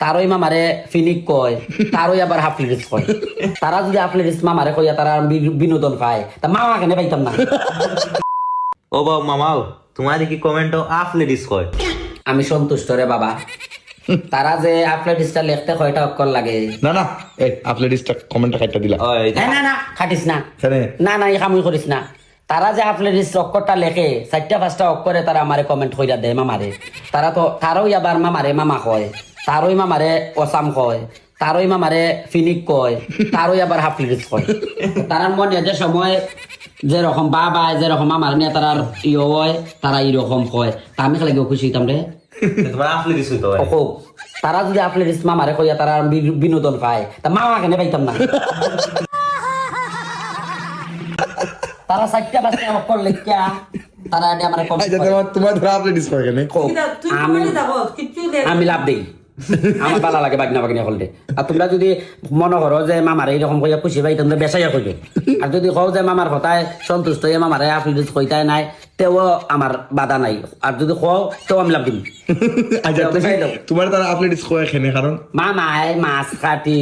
তারই মামারে ফিনিক কয় তারই আবার হাফলিরিস কয়। তারা যদি হাফলিরিস মামারে কইয়া তারা বিনোদন পায় তা মামা কেন পাইতাম না। ও বাবু মামাও তোমার দেখি কমেন্ট আফ লেডিস কয়। আমি সন্তুষ্ট রে বাবা। তারা যে হাফলিরিসটা লিখতে কয়টা অক্ষর লাগে? না না এই আপনি লিস্টটা কমেন্টটা কাটটা দিলা। না না না খাটিস না। না না এই কামই করিস না। তারা যে হাফলিরিস অক্ষরটা লেখে চারটা পাঁচটা অক্ষরে তারা আমারে কমেন্ট কইরা দেয় মামারে। তারা তো তারই আবার মামারে মামা কয় তারই মামারে অসাম কয় তারই মামারে ফিনিক কয় তারই আবার হাফলিরিস কয়। তারার মনে যে সময় যেরকম বাবা যেরকম আমার নিয়ে তারার ইয়ে হয় তারা এরকম কয়। তা আমি খালি খুশি হইতাম রে। তারা যদি হাফলিরিস মামারে কইয়া তারা বিনোদন পায় তা মামা কেন পাইতাম না? তারা চারটা পাঁচটা অক্ষর লেখিয়া তারা এটা আমার আচ্ছা তোমার তোমার ধরা আপনি ডিস করে কেন আমি আমি লাভ দিই আমার ভালো লাগে বাগনা বাগনা করলে আর তোমরা যদি মনে করো যে মামার এইরকম কইয়া খুশি পাই তোমরা বেসাইয়া কইবে। আর যদি কও যে মামার কথায় সন্তুষ্ট হয়ে মামারে আফ্রিজ কইতাই নাই তেও আমার বাধা নাই। আর যদি কও তেও আমি লাভ দিম। আচ্ছা তোমার তারা আপনি করে কেন কারণ মামায় মাছ কাটি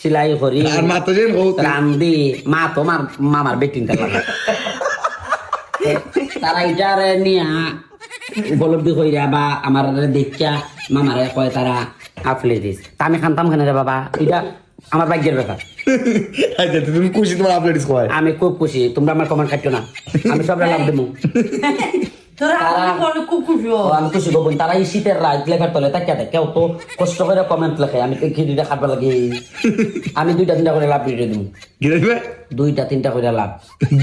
সিলাই করি। আর মা তো যেন রান্দি মা তোমার মামার বেটিং লাগে তারা ইটারে নিয়া উপলব্ধি কইরা বা আমার দেখা মামারে কয় তারা আফলে দিস তা আমি খানতাম খানে রে বাবা? এটা আমার ভাগ্যের ব্যাপার। আচ্ছা তুমি খুশি তোমার করে আমি খুব খুশি। তোমরা আমার কমেন্ট খাইছো না। আমি সব লাভ দেবো। আমি খুশি গো বোন তারা এই শীতের রাত লেখার তলে তাকিয়া দেয় কেউ তো কষ্ট করে কমেন্ট লেখে আমি তো খিদিটা খাবার লাগে। আমি দুইটা তিনটা করে লাভ দিয়ে দেবো কি দেখবে? দুইটা তিনটা করে লাভ।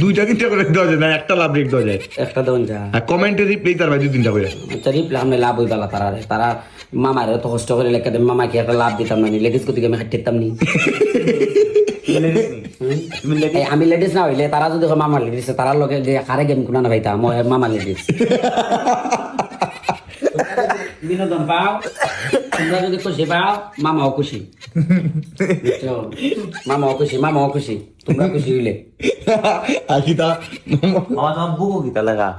দুইটা তিনটা করে দেওয়া যায় না একটা লাভ রেখ দেওয়া যায়। একটা দেন যা আর কমেন্টে রিপ্লাই তার ভাই দুই তিনটা করে আচ্ছা রিপ্লাই আমি লাভ হই পেলা তারা তারা মামারে তো কষ্ট করে লেখা দেবে মামাকে একটা লাভ দিতাম না লেডিস কোথেকে আমি হাঁটতাম নি। আমি লেডিস না হইলে তারা যদি কয় মামা লেডিস তারা লগে যে কারে গেম কোনা না ভাইতা মই মামা লেডিস বিনোদন পাও তোমরা যদি খুশি পাও মামাও খুশি। মামাও খুশি মামাও খুশি তোমরা খুশি হইলে আর কি তা আমার তোমার বুকো কিতা লাগা।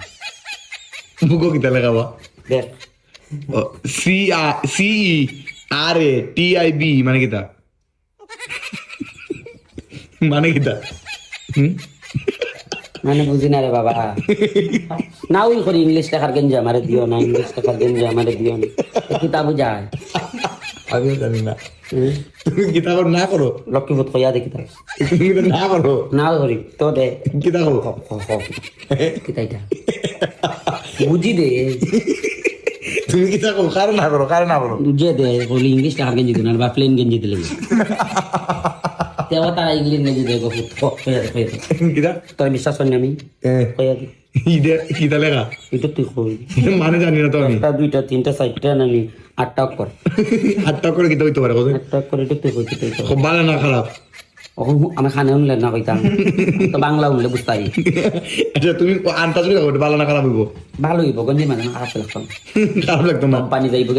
বুকো কিতা লাগাবা দেখ। C C R A T I B মানে কিতা মানে কিতা মানে বুঝি না রে বাবা। না ওই করি ইংলিশ লেখার গেঞ্জি আমারে দিও না ইংলিশ লেখার গেঞ্জি আমারে দিও না। কিতাব বুঝায়? আমিও জানি না? তুমি কিতা করো না করো। লক্ষ্মীপুত কইয়া তার তুমি না করো। না করি তো দে। কিতা করো। কিতা এটা। বুঝি দে। তুমি কিতা করো কারে না করো কারে না করো? বুঝে দে বলি ইংলিশ গেঞ্জি দিন বা প্লেন গেঞ্জি দিলে তেও তারা ইংলিশ গেঞ্জি দেয় দে কইয়া দে। কিতা তোর বিশ্বাস না আমি। কইয়া দে। কিতা লেখা এটা তুই কই? মানে জানি না তো আমি। একটা দুইটা তিনটা চারটা নানি আটটা কর হাতটা করে কিতা হইতে পারে কোথায় আটটা করে এটা তুই কই খুব ভালো না খারাপ? এখন আমি খানে উনলে না কইতাম। তো বাংলা উনলে বুঝতাই আচ্ছা তুমি আন্তাজ করে করতে ভালো না খারাপ হইব। ভালো হইব গঞ্জি মানে খারাপ লাগতাম খারাপ লাগতো না। কোম্পানি যাইব